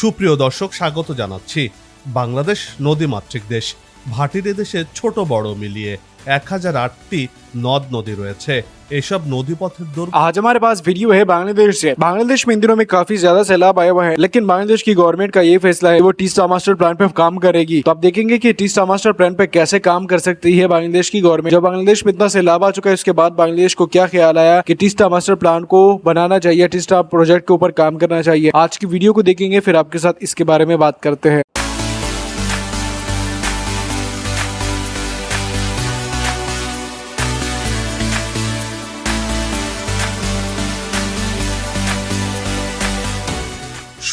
সুপ্রিয় দর্শক স্বাগত জানাচ্ছি। বাংলাদেশ নদীমাতৃক দেশ ভাটির দেশে ছোট বড় মিলিয়ে এক হাজার আটটি নদ নদী রয়েছে এসব নদীপথের দৈর্ঘ্য आज हमारे पास वीडियो है बांग्लादेश से बांग्लादेश में इन दिनों में काफी ज्यादा सैलाब आया हुआ है लेकिन बांग्लादेश की गवर्नमेंट का ये फैसला है वो टीस्टा मास्टर प्लान पे काम करेगी तो आप देखेंगे कि टीस्टा मास्टर प्लान पे कैसे काम कर सकती है बांग्लादेश की गवर्नमेंट जब बांग्लादेश में इतना सैलाब आ चुका है उसके बाद बांग्लादेश को क्या ख्याल आया कि टीस्टा मास्टर प्लान को बनाना चाहिए टीस्टा प्रोजेक्ट के ऊपर काम करना चाहिए आज की वीडियो को देखेंगे फिर आपके साथ इसके बारे में बात करते हैं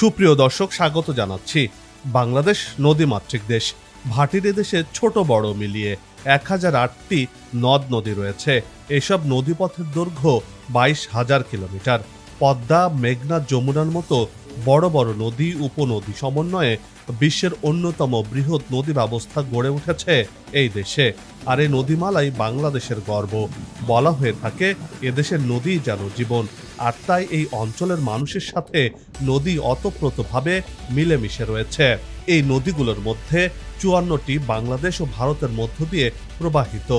সুপ্রিয় দর্শক, স্বাগত জানাচ্ছি বাংলাদেশ নদীমাতৃক দেশ। ভাটির দেশে ছোট বড় মিলিয়ে এক হাজার আটটি নদ নদী রয়েছে। এসব নদীপথের দৈর্ঘ্য বাইশ হাজার কিলোমিটার। পদ্মা, মেঘনা, যমুনার মতো বড় বড় নদী, উপনদী সমন্বয়ে বিশ্বের অন্যতম বৃহৎ নদী ব্যবস্থা গড়ে উঠেছে এই দেশে। আর এই নদীমালাই বাংলাদেশের গর্ব। বলা হয়ে থাকে, এদেশের নদী যেন জীবন। আর তাই এই অঞ্চলের মানুষের সাথে নদী অতপ্রতভাবে মিলেমিশে রয়েছে। এই নদীগুলোর মধ্যে চুয়ান্নটি বাংলাদেশ ও ভারতের মধ্য দিয়ে প্রবাহিত।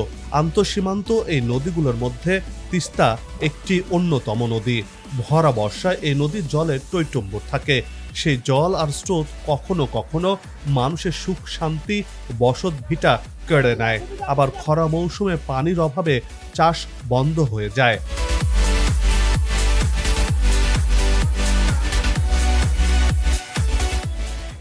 আন্তঃসীমান্ত এই নদীগুলোর মধ্যে তিস্তা একটি অন্যতম নদী। ভরা বর্ষায় এই নদীর জলে টৈটম্বর থাকে। সেই জল আর স্রোত কখনো কখনো মানুষের সুখ, শান্তি, বসত ভিটা কেড়ে নেয়। আবার খরা মৌসুমে পানির অভাবে চাষ বন্ধ হয়ে যায়।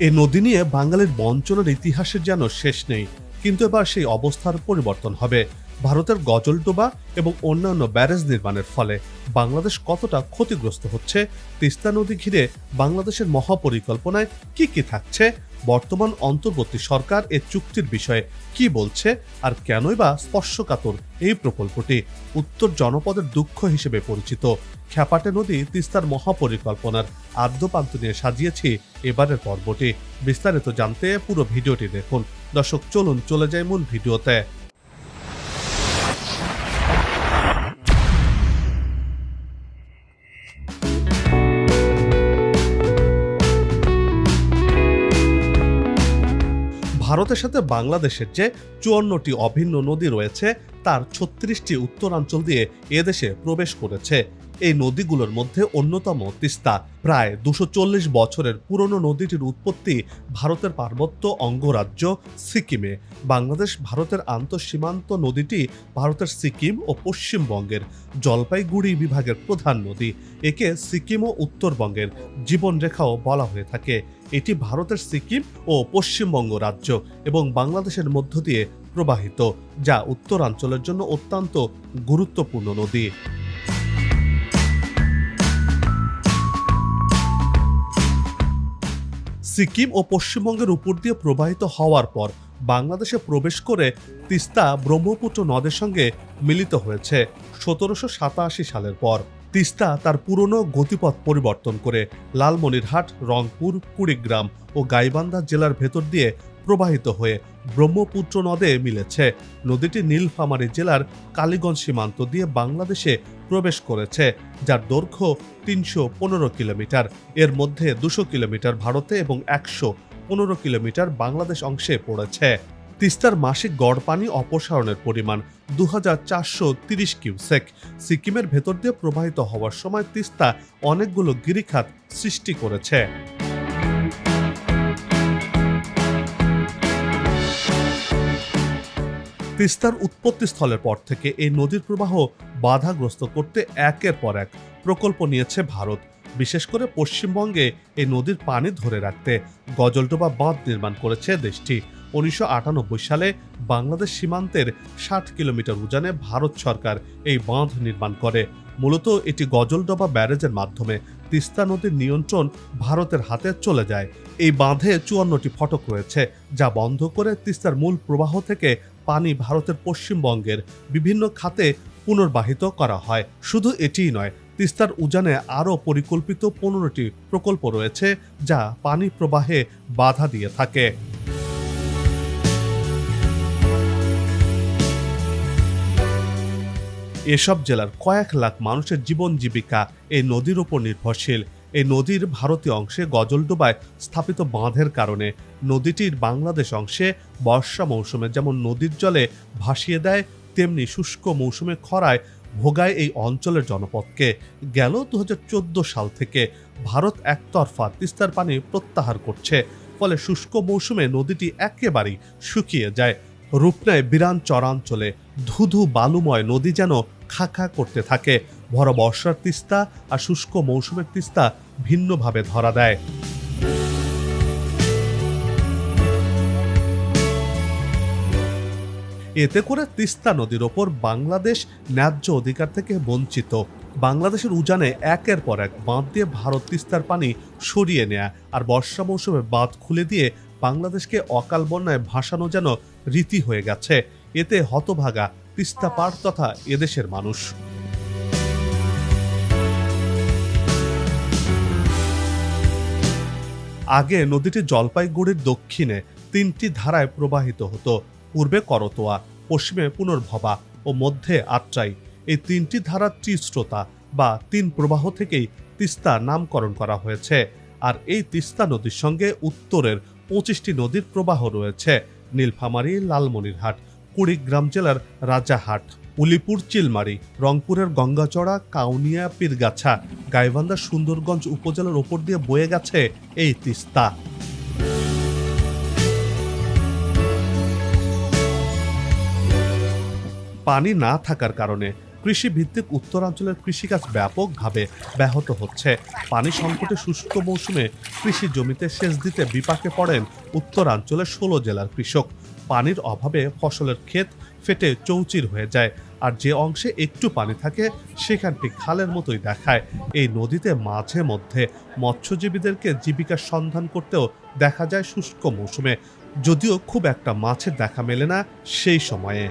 এই নদী নিয়ে বাঙালির বঞ্চনার ইতিহাসের যেন শেষ নেই, কিন্তু এবার সেই অবস্থার পরিবর্তন হবে। ভারতের গজলডোবা এবং অন্যান্য ব্যারেজ নির্মাণের ফলে বাংলাদেশ কতটা ক্ষতিগ্রস্ত হচ্ছে, তিস্তা নদী ঘিরে বাংলাদেশের মহাপরিকল্পনায় কি কি থাকছে বর্তমান অন্তর্বর্তী সরকার এ চুক্তির বিষয়ে কি বলছে আর কেনই বা স্পর্শকাতর এই প্রকল্পটি? উত্তর জনপদের দুঃখ হিসেবে পরিচিত। খ্যাপাটে নদী তিস্তার মহাপরিকল্পনার আদ্যপান্ত নিয়ে সাজিয়েছি এবারের পর্বটি। বিস্তারিত জানতে পুরো ভিডিওটি দেখুন। দর্শক, চলুন চলে যায় মূল ভিডিওতে। ভারতের সাথে বাংলাদেশের যে চুয়ান্নটি অভিন্ন নদী রয়েছে, তার ছত্রিশটি উত্তরাঞ্চল দিয়ে এদেশে প্রবেশ করেছে। এই নদীগুলোর মধ্যে অন্যতম তিস্তা। প্রায় দুশো বছরের পুরনো নদীটির উৎপত্তি ভারতের পার্বত্য অঙ্গরাজ্য সিকিমে। বাংলাদেশ ভারতের আন্তঃসীমান্ত নদীটি ভারতের সিকিম ও পশ্চিমবঙ্গের জলপাইগুড়ি বিভাগের প্রধান নদী। একে সিকিম ও উত্তরবঙ্গের জীবনরেখাও বলা হয়ে থাকে। এটি ভারতের সিকিম ও পশ্চিমবঙ্গ রাজ্য এবং বাংলাদেশের মধ্য দিয়ে প্রবাহিত, যা উত্তরাঞ্চলের জন্য অত্যন্ত গুরুত্বপূর্ণ নদী। সিকিম ও পশ্চিমবঙ্গের উপর দিয়ে প্রবাহিত হওয়ার পর বাংলাদেশে প্রবেশ করে তিস্তা ব্রহ্মপুত্র নদের সঙ্গে মিলিত হয়েছে সতেরোশো সাতাশি সালের পর। তিস্তা তার পুরনো গতিপথ পরিবর্তন করে লালমনিরহাট, রংপুর, কুড়িগ্রাম ও গাইবান্ধা জেলার ভেতর দিয়ে প্রবাহিত হয়ে ব্রহ্মপুত্র নদে মিলেছে। নদীটি নীলফামারী জেলার কালীগঞ্জ সীমান্ত দিয়ে বাংলাদেশে প্রবেশ করেছে, যার দৈর্ঘ্য তিনশো পনেরো কিলোমিটার। এর মধ্যে দুশো কিলোমিটার ভারতে এবং একশো পনেরো কিলোমিটার বাংলাদেশ অংশে পড়েছে। তিস্তার মাসিক গড় পানি অপসারণের পরিমাণ দু তিরিশ কিউসেক। সিকিমের ভেতর দিয়ে প্রবাহিত হওয়ার সময় তিস্তা অনেকগুলো গিরিখাত সৃষ্টি করেছে। তিস্তার উৎপত্তি স্থলের পর থেকে এই নদীর প্রবাহ বাধাগ্রস্ত করতে একের পর এক প্রকল্প নিয়েছে ভারত। বিশেষ করে পশ্চিমবঙ্গে এই নদীর পানি ধরে রাখতে গজলডোবা বাঁধ নির্মাণ করেছে দেশটি। উনিশশো আটানব্বই সালে বাংলাদেশ সীমান্তের ষাট কিলোমিটার উজানে ভারত সরকার এই বাঁধ নির্মাণ করে। মূলত এটি গজলডোবা ব্যারেজের মাধ্যমে তিস্তা নদীর নিয়ন্ত্রণ ভারতের হাতে চলে যায়। এই বাঁধে চুয়ান্নটি ফটক রয়েছে, যা বন্ধ করে তিস্তার মূল প্রবাহ থেকে পানি ভারতের পশ্চিমবঙ্গের বিভিন্ন খাতে পুনর্বাহিত করা হয়। শুধু এটিই নয়, তিস্তার উজানে আরও পরিকল্পিত পনেরোটি প্রকল্প রয়েছে, যা পানি প্রবাহে বাধা দিয়ে থাকে। এসব জেলার কয়েক লাখ মানুষের জীবন জীবিকা এই নদীর উপর নির্ভরশীল। এই নদীর ভারতীয় অংশে গজলডোবায় স্থাপিত বাঁধের কারণে। নদীটির বাংলাদেশ অংশে বর্ষা মৌসুমে যেমন নদীর জলে ভাসিয়ে দেয়, তেমনি শুষ্ক মৌসুমে খরায় ভোগায় এই অঞ্চলের জনপদকে। গেল দু হাজার চোদ্দ সাল থেকে ভারত একতরফা তিস্তার পানি প্রত্যাহার করছে। ফলে শুষ্ক মৌসুমে নদীটি একেবারেই শুকিয়ে যায়। রূপ নেয় বিরান চরাঞ্চলে ধুধু বালুময় নদী যেন খা খাখা করতে থাকে। ভরা বর্ষার তিস্তা আর শুষ্ক মৌসুমের তিস্তা ভিন্নভাবে ধরা দেয়। এতে করে তিস্তা নদীর ওপর বাংলাদেশ ন্যায্য অধিকার থেকে বঞ্চিত। বাংলাদেশের উজানে একের পর এক বাঁধ দিয়ে ভারত তিস্তার পানি সরিয়ে নেয়া আর বর্ষা মৌসুমে বাঁধ খুলে দিয়ে বাংলাদেশকে অকাল বন্যায় ভাসানো যেন রীতি হয়ে গেছে। এতে হতভাগা, তিস্তা পার তথা এদেশের মানুষ। আগে নদীটি জলপাইগুড়ির দক্ষিণে তিনটি ধারায় প্রবাহিত হতো, পূর্বে করতোয়া, পশ্চিমে পুনর্ভবা ও মধ্যে আত্রাই। এই তিনটি ধারার ত্রিস্রোতা বা তিন প্রবাহ থেকেই তিস্তা নামকরণ করা হয়েছে। আর এই তিস্তা নদীর সঙ্গে উত্তরের পঁচিশটি নদীর প্রবাহ রয়েছে। নীলফামারী, লালমনিরহাট, কুড়িগ্রাম জেলার রাজাহাট উলিপুর, চিলমারি, রংপুরের গঙ্গাচড়া, কাউনিয়া, পীরগাছা, গাইবান্ধা, সুন্দরগঞ্জ উপজেলার ওপর দিয়ে বয়ে গেছে এই তিস্তা। পানি না থাকার কারণে কৃষি ভিত্তিক উত্তরাঞ্চলের কৃষিকাজ ব্যাপকভাবে ব্যাহত হচ্ছে। পানি সংকটে শুষ্ক মৌসুমে কৃষি জমিতে সেচ দিতে বিপাকে পড়েন উত্তরাঞ্চলের ষোলো জেলার কৃষক। পানির অভাবে ফসলের ক্ষেত ফেটে চৌচির হয়ে যায় আর যে অংশে একটু পানি থাকে, সেখানটি খালের মতোই দেখায়। এই নদীতে মাঝে মধ্যে মৎস্যজীবীদেরকে জীবিকার সন্ধান করতেও দেখা যায় শুষ্ক মৌসুমে। যদিও খুব একটা মাছের দেখা মেলে না সেই সময়ে।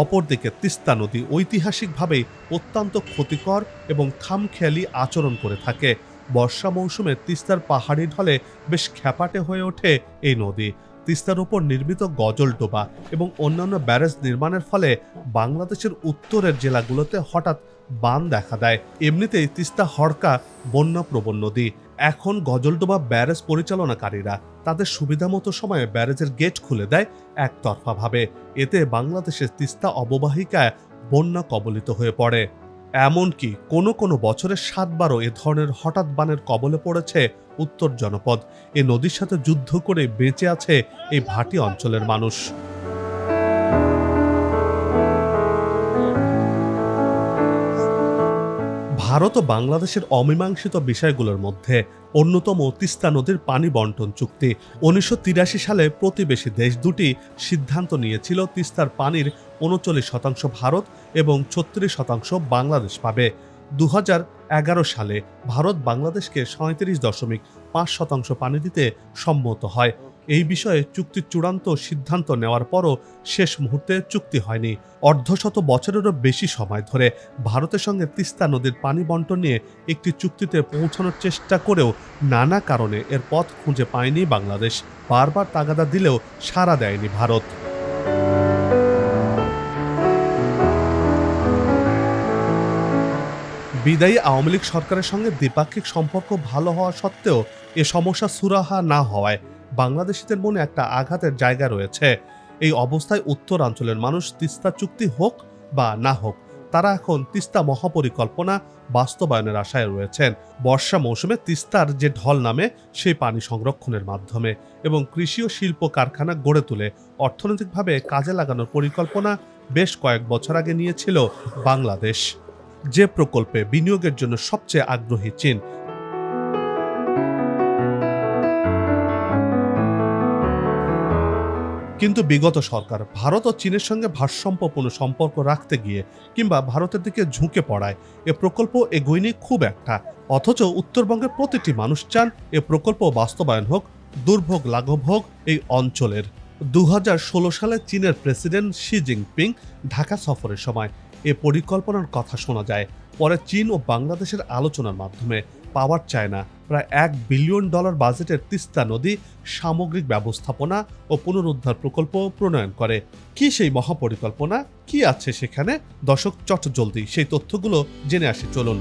অপরদিকে তিস্তা নদী ঐতিহাসিকভাবেই অত্যন্ত ক্ষতিকর এবং খামখেয়ালি আচরণ করে থাকে। বর্ষা মৌসুমে তিস্তার পাহাড়ি ঢলে বেশ খ্যাপাটে হয়ে ওঠে এই নদী। তিস্তার উপর নির্মিত গজলডোবা এবং অন্যান্য ব্যারেজ নির্মাণের ফলে বাংলাদেশের উত্তরের জেলাগুলোতে হঠাৎ বান দেখা দেয়। এমনিতেই তিস্তা হড়কা বন্যাপ্রবণ নদী। এখন গজলডোবা ব্যারেজ পরিচালনাকারীরা তাদের সুবিধামতো সময়ে ব্যারেজের গেট খুলে দেয় একতরফাভাবে। এতে বাংলাদেশের তিস্তা অববাহিকায় বন্যা কবলিত হয়ে পড়ে। এমনকি কোনো কোনো বছরে সাতবারও এ ধরনের হঠাৎ বানের কবলে পড়েছে উত্তর জনপদ। এ নদীর সাথে যুদ্ধ করে বেঁচে আছে এই ভাটি অঞ্চলের মানুষ। ভারত ও বাংলাদেশের অমীমাংসিত বিষয়গুলোর মধ্যে অন্যতম তিস্তা নদীর পানি বন্টন চুক্তি। উনিশশো তিরাশি সালে প্রতিবেশী দেশ দুটি সিদ্ধান্ত নিয়েছিল তিস্তার পানির উনচল্লিশ শতাংশ ভারত এবং ছত্রিশ শতাংশ বাংলাদেশ পাবে। দু এগারো সালে ভারত বাংলাদেশকে সাঁত্রিশ দশমিক পাঁচ শতাংশ পানি দিতে সম্মত হয়। এই বিষয়ে চুক্তির চূড়ান্ত সিদ্ধান্ত নেওয়ার পরও শেষ মুহূর্তে চুক্তি হয়নি। অর্ধশত বছরেরও বেশি সময় ধরে ভারতের সঙ্গে তিস্তা নদীর পানি বন্টন নিয়ে একটি চুক্তিতে পৌঁছানোর চেষ্টা করেও নানা কারণে এর পথ খুঁজে পায়নি বাংলাদেশ। বারবার তাগাদা দিলেও সাড়া দেয়নি ভারত। বিদায়ী আওয়ামী লীগ সরকারের সঙ্গে দ্বিপাক্ষিক সম্পর্ক ভালো হওয়া সত্ত্বেও এ সমস্যা সুরাহা না হওয়ায় বাংলাদেশিদের মনে একটা আঘাতের জায়গা রয়েছে। এই অবস্থায় উত্তরাঞ্চলের মানুষ তিস্তা চুক্তি হোক বা না হোক, তারা এখন তিস্তা মহাপরিকল্পনা বাস্তবায়নের আশায় রয়েছেন। বর্ষা মৌসুমে তিস্তার যে ঢল নামে, সেই পানি সংরক্ষণের মাধ্যমে এবং কৃষি ও শিল্প কারখানা গড়ে তুলে অর্থনৈতিকভাবে কাজে লাগানোর পরিকল্পনা বেশ কয়েক বছর আগে নিয়েছিল বাংলাদেশ। যে প্রকল্পে বিনিয়োগের জন্য সবচেয়ে আগ্রহী চীন কিন্তু বিগত সরকার ভারত ও চীনের সঙ্গে ভারসাম্যপূর্ণ সম্পর্ক রাখতে গিয়ে কিংবা ভারতের দিকে ঝুঁকে পড়ায়, এ প্রকল্প এগোয়নি খুব একটা। অথচ উত্তরবঙ্গের প্রতিটি মানুষ চান এ প্রকল্প বাস্তবায়ন হোক, দুর্ভোগ লাঘব হোক এই অঞ্চলের। দু হাজার ষোলো সালে চীনের প্রেসিডেন্ট শি জিনপিং ঢাকা সফরের সময় এ পরিকল্পনার কথা শোনা যায়। পরে চীন ও বাংলাদেশের আলোচনার মাধ্যমে পাওয়ার চায় না। প্রায় এক বিলিয়ন ডলার বাজেটের তিস্তা নদী সামগ্রিক ব্যবস্থাপনা ও পুনরুদ্ধার প্রকল্প প্রণয়ন করে। কি সেই মহাপরিকল্পনা? কি আছে সেখানে? দশক চট জলদি সেই তথ্যগুলো জেনে আসি, চলুন।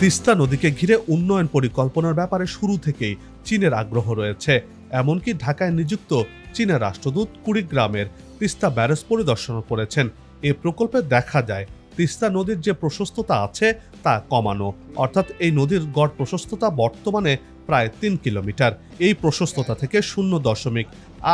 তিস্তা নদীকে ঘিরে উন্নয়ন পরিকল্পনার ব্যাপারে শুরু থেকেই চীনের আগ্রহ রয়েছে। এমনকি ঢাকায় নিযুক্ত চীনের রাষ্ট্রদূত কুড়িগ্রামের তিস্তা ব্যারেজ পরিদর্শন করেছেন। এ প্রকল্পে দেখা যায়, তিস্তা নদীর যে প্রশস্ততা আছে তা কমানো। অর্থাৎ এই নদীর গড় প্রশস্ততা বর্তমানে প্রায় তিন কিলোমিটার। এই প্রশস্ততা থেকে শূন্য দশমিক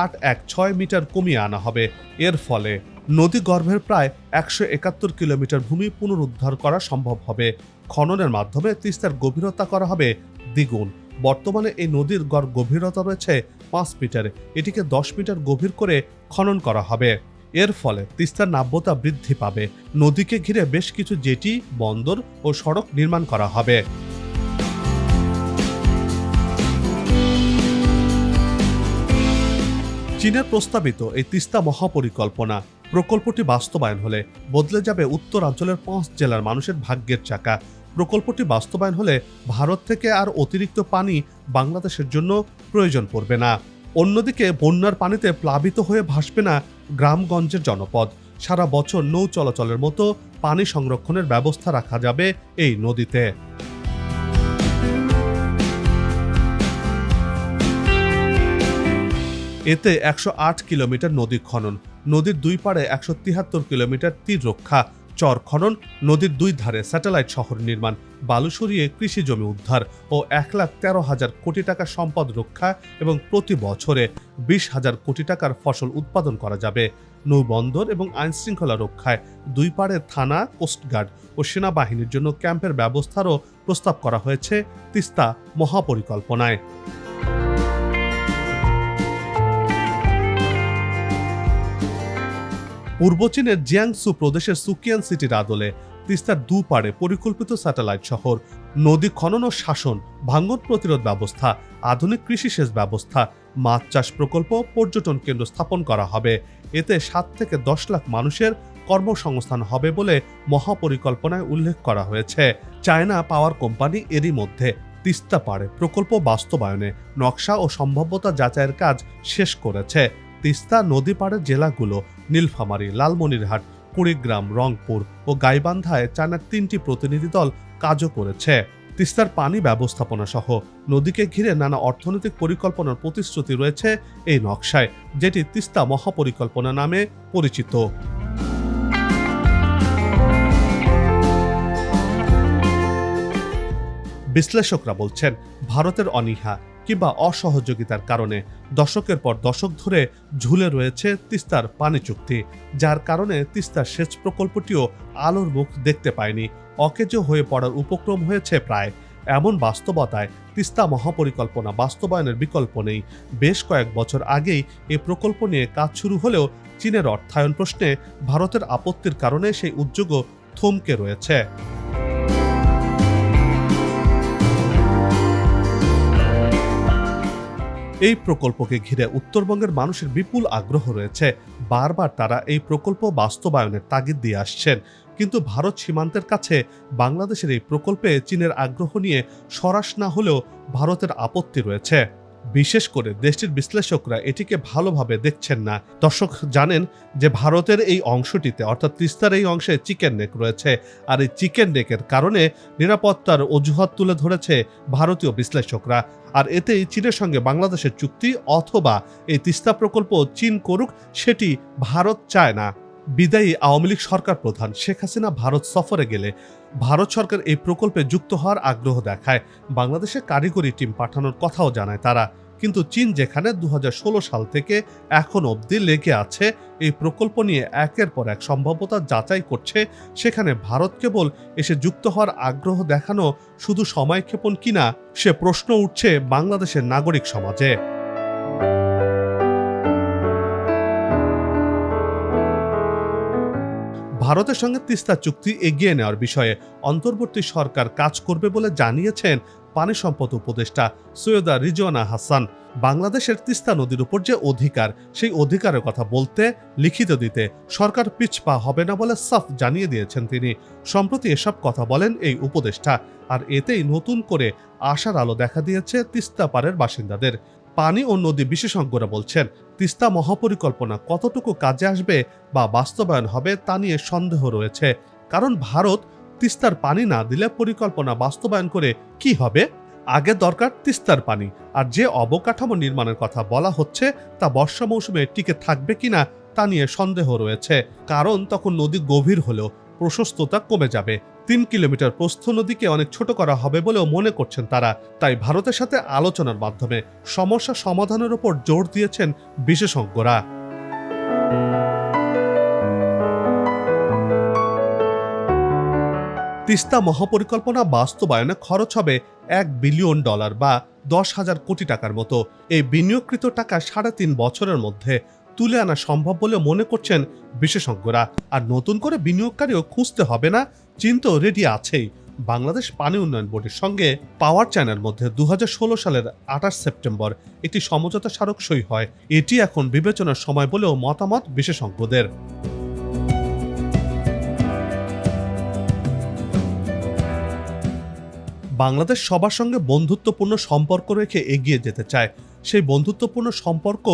আট এক ছয় মিটার কমিয়ে আনা হবে। এর ফলে নদী গর্ভের প্রায় একশো একাত্তর কিলোমিটার ভূমি পুনরুদ্ধার করা সম্ভব হবে। খননের মাধ্যমে তিস্তার গভীরতা করা হবে দ্বিগুণ। বর্তমানে এই নদীর গড় গভীরতা রয়েছে পাঁচ মিটার। এটিকে দশ মিটার গভীর করে খনন করা হবে। এর ফলে তিস্তার নাব্যতা বৃদ্ধি পাবে। নদীকে ঘিরে বেশ কিছু জেটি, বন্দর ও সড়ক নির্মাণ করা হবে। চীনের প্রস্তাবিত এই তিস্তা মহাপরিকল্পনা প্রকল্পটি বাস্তবায়ন হলে বদলে যাবে উত্তরাঞ্চলের পাঁচ জেলার মানুষের ভাগ্যের চাকা। প্রকল্পটি বাস্তবায়ন হলে ভারত থেকে আর অতিরিক্ত পানি বাংলাদেশের জন্য প্রয়োজন পড়বে না। অন্যদিকে বন্যার পানিতে প্লাবিত হয়ে ভাসবে না গ্রামগঞ্জের জনপদ। সারা বছর নৌ চলাচলের মতো পানি সংরক্ষণের ব্যবস্থা রাখা যাবে এই নদীতে। এতে একশো আট কিলোমিটার নদী খনন, নদীর দুই পাড়ে একশো কিলোমিটার তীর রক্ষা চর খনন, নদীর দুই ধারে স্যাটেলাইট শহর নির্মাণ বালু সরিয়ে কৃষি জমি উদ্ধার ও এক লাখ তেরো হাজার কোটি টাকা সম্পদ রক্ষা এবং প্রতি বছরে বিশ হাজার কোটি টাকার ফসল উৎপাদন করা যাবে। নৌবন্দর এবং আইন শৃঙ্খলা রক্ষায় দুই পাড়ে থানা, কোস্টগার্ড ও সেনাবাহিনীর জন্য ক্যাম্পের ব্যবস্থারও প্রস্তাব করা হয়েছে তিস্তা মহাপরিকল্পনায়। পূর্ব চীনের জিয়াংসু প্রদেশের সুকিয়ান সিটির আদলে তিস্তার দুপাড়ে পরিকল্পিত স্যাটেলাইট শহর, নদী খনন ও শাসন, ভাঙ্গন প্রতিরোধ ব্যবস্থা, আধুনিক কৃষি সেচ ব্যবস্থা, মাছ চাষ প্রকল্প পর্যটন কেন্দ্র স্থাপন করা হবে। এতে সাত থেকে দশ লাখ মানুষের কর্মসংস্থান হবে বলে মহাপরিকল্পনায় উল্লেখ করা হয়েছে। চায়না পাওয়ার কোম্পানি এরই মধ্যে তিস্তা পাড়ে প্রকল্প বাস্তবায়নে নকশা ও সম্ভাব্যতা যাচাইয়ের কাজ শেষ করেছে। তিস্তা নদী পাড়ের জেলাগুলো নীলফামারী, লালমনিরহাট, কুড়িগ্রাম, রংপুর ও গাইবান্ধায় চায়নার তিনটি প্রতিনিধি দল কাজও করেছে। তিস্তার পানি ব্যবস্থাপনা সহ নদীকে ঘিরে নানা অর্থনৈতিক পরিকল্পনার প্রতিশ্রুতি রয়েছে এই নকশায়, যেটি তিস্তা মহাপরিকল্পনা নামে পরিচিত। বিশ্লেষকরা বলছেন, ভারতের অনীহা কিংবা অসহযোগিতার কারণে। দশকের পর দশক ধরে ঝুলে রয়েছে তিস্তার পানি চুক্তি, যার কারণে তিস্তার সেচ প্রকল্পটিও আলোর মুখ দেখতে পায়নি। অকেজো হয়ে পড়ার উপক্রম হয়েছে প্রায়। এমন বাস্তবতায় তিস্তা মহাপরিকল্পনা বাস্তবায়নের বিকল্প নেই। বেশ কয়েক বছর আগেই এই প্রকল্প নিয়ে কাজ শুরু হলেও চীনের অর্থায়ন প্রশ্নে ভারতের আপত্তির কারণে সেই উদ্যোগও থমকে রয়েছে। এই প্রকল্পকে ঘিরে উত্তরবঙ্গের মানুষের বিপুল আগ্রহ রয়েছে। বারবার তারা এই প্রকল্প বাস্তবায়নের তাগিদ দিয়ে আসছেন। কিন্তু ভারত সীমান্তের কাছে বাংলাদেশের এই প্রকল্পে চীনের আগ্রহ নিয়ে সরাস না হলেও ভারতের আপত্তি রয়েছে। বিশেষ করে দেশটির বিশ্লেষকরা এটিকে ভালোভাবে দেখছেন না। দর্শক জানেন যে ভারতের এই অংশটিতে, অর্থাৎ তিস্তার এই অংশে চিকেন নেক রয়েছে। আর এই চিকেন নেকের কারণে নিরাপত্তার অজুহাত তুলে ধরেছে ভারতীয় বিশ্লেষকরা। আর এতেই চীনের সঙ্গে বাংলাদেশের চুক্তি অথবা এই তিস্তা প্রকল্প চীন করুক, সেটি ভারত চায় না। বিদায়ী আওয়ামী লীগ সরকার প্রধান শেখ হাসিনা ভারত সফরে গেলে ভারত সরকার এই প্রকল্পে যুক্ত হওয়ার আগ্রহ দেখায়। বাংলাদেশে কারিগরি টিম পাঠানোর কথাও জানায় তারা। কিন্তু চীন যেখানে দু হাজার ষোলো সাল থেকে এখন অবধি লেগে আছে, এই প্রকল্প নিয়ে একের পর এক সম্ভাব্যতা যাচাই করছে, সেখানে ভারত কেবল এসে যুক্ত হওয়ার আগ্রহ দেখানো শুধু সময়ক্ষেপণ কিনা সে প্রশ্ন উঠছে বাংলাদেশের নাগরিক সমাজে। ভারতের সঙ্গে তিস্তা চুক্তি এগিয়ে নেওয়ার বিষয়ে অন্তর্বর্তী সরকার কাজ করবে বলে জানিয়েছেন পানি সম্পদ উপদেষ্টা সৈয়দা রিজওয়ানা হাসান। বাংলাদেশের তিস্তা নদীর উপর যে অধিকার, সেই অধিকারের কথা বলতে, লিখিত দিতে সরকার পিছপা হবে না বলে সাফ জানিয়ে দিয়েছেন তিনি। সম্প্রতি এসব কথা বলেন এই উপদেষ্টা, আর এতেই নতুন করে আশার আলো দেখা দিয়েছে তিস্তা পাড়ের বাসিন্দাদের। পানি ও নদী বিশেষজ্ঞরা বলছেন, তিস্তা মহাপরিকল্পনা কতটুকু কাজে আসবে বা বাস্তবায়ন হবে তা নিয়ে সন্দেহ রয়েছে। কারণ ভারত তিস্তার পানি না দিলে পরিকল্পনা বাস্তবায়ন করে কি হবে? আগে দরকার তিস্তার পানি। আর যে অবকাঠামো নির্মাণের কথা বলা হচ্ছে, তা বর্ষা মৌসুমে টিকে থাকবে কিনা, তা নিয়ে সন্দেহ রয়েছে। কারণ তখন নদী গভীর হলেও প্রশস্ততা কমে যাবে। তিন কিলোমিটার প্রস্থ নদীকে অনেক ছোট করা হবে বলেও মনে করছেন তারা। তাই ভারতের সাথে আলোচনার মাধ্যমে সমস্যা সমাধানের উপর জোর দিয়েছেন বিশেষজ্ঞরা। তিস্তা মহাপরিকল্পনা বাস্তবায়নে খরচ হবে এক বিলিয়ন ডলার বা দশ হাজার কোটি টাকার মতো। এই বিনিয়োগকৃত টাকা সাড়ে তিন বছরের মধ্যে তুলে আনা সম্ভব বলে মনে করছেন বিশেষজ্ঞরা। আর নতুন করে বিনিয়োগকারীও খুঁজতে হবে না চিন্তাও রেডি আছেই। বাংলাদেশ পানি উন্নয়ন বোর্ডের সঙ্গে পাওয়ার চ্যানেল মধ্যে দু হাজার ষোলো সালের আঠাশ সেপ্টেম্বর একটি সমঝোতা স্মারক সই হয়। এটি এখন বিবেচনার সময় বলেও মতামত বিশেষজ্ঞদের। বাংলাদেশ সবার সঙ্গে বন্ধুত্বপূর্ণ সম্পর্ক রেখে এগিয়ে যেতে চায়। সেই বন্ধুত্বপূর্ণ সম্পর্ক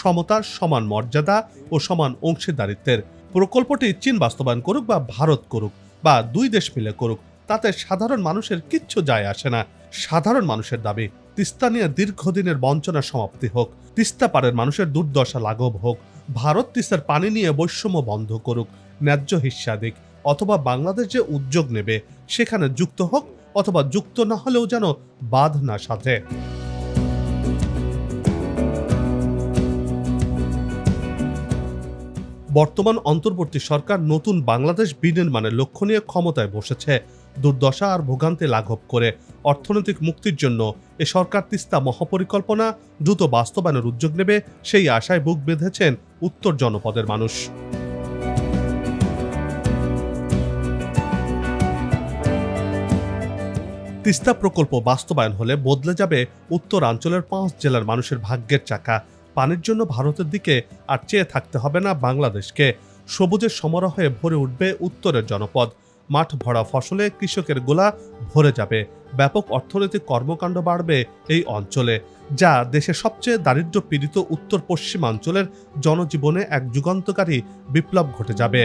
সমতার সমান মর্যাদা ও সমান অংশীদারিত্বের। প্রকল্পটি চীন বাস্তবায়ন করুক বা ভারত করুক বা দুই দেশ মিলে করুক, তাতে সাধারণ মানুষের কিচ্ছু যায় আসে না। সাধারণ মানুষের দাবি, তিস্তা নিয়ে দীর্ঘদিনের বঞ্চনা সমাপ্তি হোক, তিস্তা পাড়ের মানুষের দুর্দশা লাঘব হোক, ভারত তিস্তার পানি নিয়ে বৈষম্য বন্ধ করুক, ন্যায্য হিস্যা দিক, অথবা বাংলাদেশ যে উদ্যোগ নেবে, সেখানে যুক্ত হোক অথবা যুক্ত না হলেও যেন বাদ না সাধে। বর্তমান অন্তর্বর্তী সরকার নতুন বাংলাদেশ বিনির্মাণের লক্ষ্য নিয়ে ক্ষমতায় বসেছে। দুর্দশা আর ভোগান্তি লাঘব করে অর্থনৈতিক মুক্তির জন্য এ সরকার তিস্তা মহাপরিকল্পনা দ্রুত বাস্তবায়নের উদ্যোগ নেবে, সেই আশায় বুক বেঁধেছেন উত্তর জনপদের মানুষ। তিস্তা প্রকল্প বাস্তবায়ন হলে বদলে যাবে উত্তরাঞ্চলের পাঁচ জেলার মানুষের ভাগ্যের চাকা। পানির জন্য ভারতের দিকে আর চেয়ে থাকতে হবে না বাংলাদেশকে। সবুজের সমারোহে ভরে উঠবে উত্তরের জনপদ। মাঠ ভরা ফসলে কৃষকের গোলা ভরে যাবে। ব্যাপক অর্থনৈতিক কর্মকাণ্ড বাড়বে এই অঞ্চলে, যা দেশের সবচেয়ে দারিদ্র্য পীড়িত উত্তর পশ্চিমাঞ্চলের জনজীবনে এক যুগান্তকারী বিপ্লব ঘটে যাবে।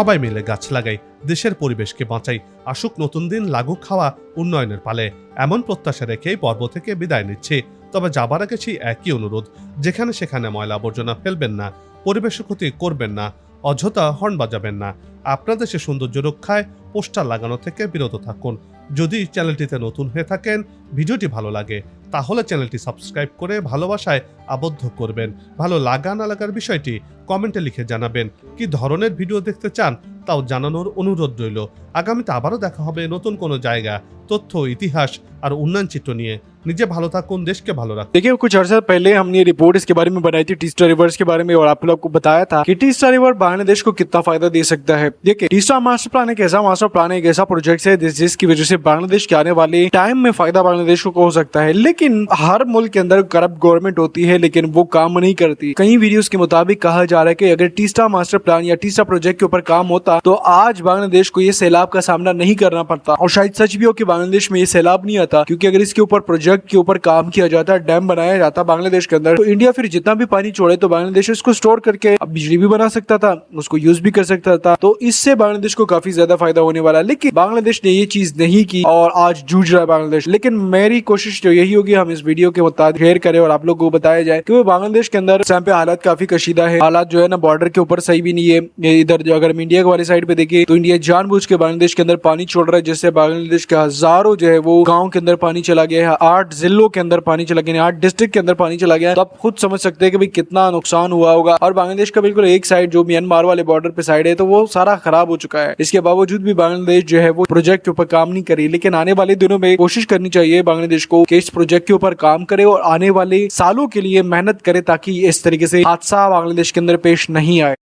সবাই মিলে গাছ লাগাই, দেশের পরিবেশকে বাঁচাই, আসুক নতুন দিন লাগুক খাওয়া উন্নয়নের পালে। এমন প্রত্যাশা রেখেই পর্ব থেকে বিদায় নিচ্ছি। তবে যাবার আগে সেই একই অনুরোধ, যেখানে সেখানে ময়লা আবর্জনা ফেলবেন না, পরিবেশের ক্ষতি করবেন না, অযথা হর্ন বাজাবেন না। আপনাদের সে সৌন্দর্য রক্ষায় পোস্টার লাগানো থেকে বিরত থাকুন। যদি চ্যানেলটিতে নতুন হয়ে থাকেন, ভিডিওটি ভালো লাগে, তাহলে চ্যানেলটি সাবস্ক্রাইব করে ভালোবাসায় আবদ্ধ করবেন ভালো লাগা না লাগার বিষয়টি কমেন্টে লিখে জানাবেন কি ধরনের ভিডিও দেখতে চান তাও জানানোর অনুরোধ রইল আগামীতে আবারও দেখা হবে নতুন কোনো জায়গা তথ্য ইতিহাস আর উন্নয়ন চিত্র নিয়ে নিজে ভালো থাকুন দেশকে ভালো রাখুন देखिए कुछ अर्सा पहले हमने ये रिपोर्ट इसके बारे में बनाई थी टीस्टा रिवर्स के बारे में और आप लोग को बताया था कि टीस्टा रिवर बांग्लादेश को कितना फायदा दे सकता है देखिए टीस्टा मास्टर प्लान एक ऐसा मास्टर प्लान है एक ऐसा प्रोजेक्ट है जिस- जिसकी वजह से बांग्लादेश के आने वाले टाइम में फायदा बांग्लादेश को हो सकता है लेकिन हर मुल्क के अंदर करप्ट गवर्नमेंट होती है लेकिन वो काम नहीं करती। कई वीडियोस के मुताबिक कहा जा रहा है कि अगर टीस्टा मास्टर प्लान या टीस्टा प्रोजेक्ट के ऊपर काम होता तो आज बांग्लादेश को ये सैलाब का सामना नहीं करना पड़ता। और शायद सच भी हो कि बांग्लादेश में ये सैलाब नहीं आता, क्योंकि अगर इसके ऊपर प्रोजेक्ट के ऊपर काम किया जाता डैम बनाया जाता बांग्लादेश के अंदर तो इंडिया फिर जितना भी पानी छोड़े तो बांग्लादेश उसको स्टोर करके बिजली भी बना सकता था, उसको यूज़ भी कर सकता था। तो इससे बांग्लादेश को काफ़ी ज़्यादा फ़ायदा होने वाला है। लेकिन बांग्लादेश ने ये चीज़ नहीं की और आज जूझ रहा है बांग्लादेश लेकिन मेरी कोशिश तो यही होगी, हम इस वीडियो के मुताबिक शेयर करें और आप लोग को बताया जाए। कि वो बांग्लादेश के अंदर टाइम पे हालात काफ़ी कशीदा है। हालात जो है ना बॉर्डर के ऊपर सही भी नहीं है। इधर जो अगर हम इंडिया वाली साइड पे देखिए तो इंडिया जानबूझ के बांग्लादेश के अंदर पानी छोड़ रहा है, जिससे बांग्लादेश के हज़ारों जो है वो गाँव के अंदर पानी चला गया है। आठ जिलों के अंदर पानी चला गया आठ डिस्ट्रिक्ट के अंदर पानी चला गया है। तो आप खुद समझ सकते हैं कि भाई कितना नुकसान हुआ होगा। और बांग्लादेश का बिल्कुल एक साइड जो म्यांमार वाले बॉर्डर पे साइड है तो वो सारा खराब हो चुका है। इसके बावजूद भी बांग्लादेश जो है वो प्रोजेक्ट के ऊपर काम नहीं करी, लेकिन आने वाले दिनों में कोशिश करनी चाहिए बांग्लादेश को कि इस प्रोजेक्ट के ऊपर काम करे और आने वाले सालों के लिए मेहनत करे ताकि इस तरीके से हादसा बांग्लादेश के अंदर पेश नहीं आए।